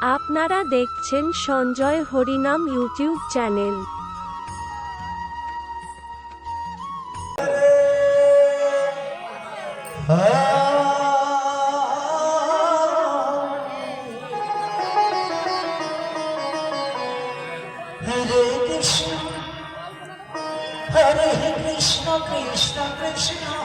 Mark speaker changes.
Speaker 1: আপনারা দেখছেন Sanjay Harinam YouTube channel.
Speaker 2: Hare Krishna Hare Krishna Krishna Krishna.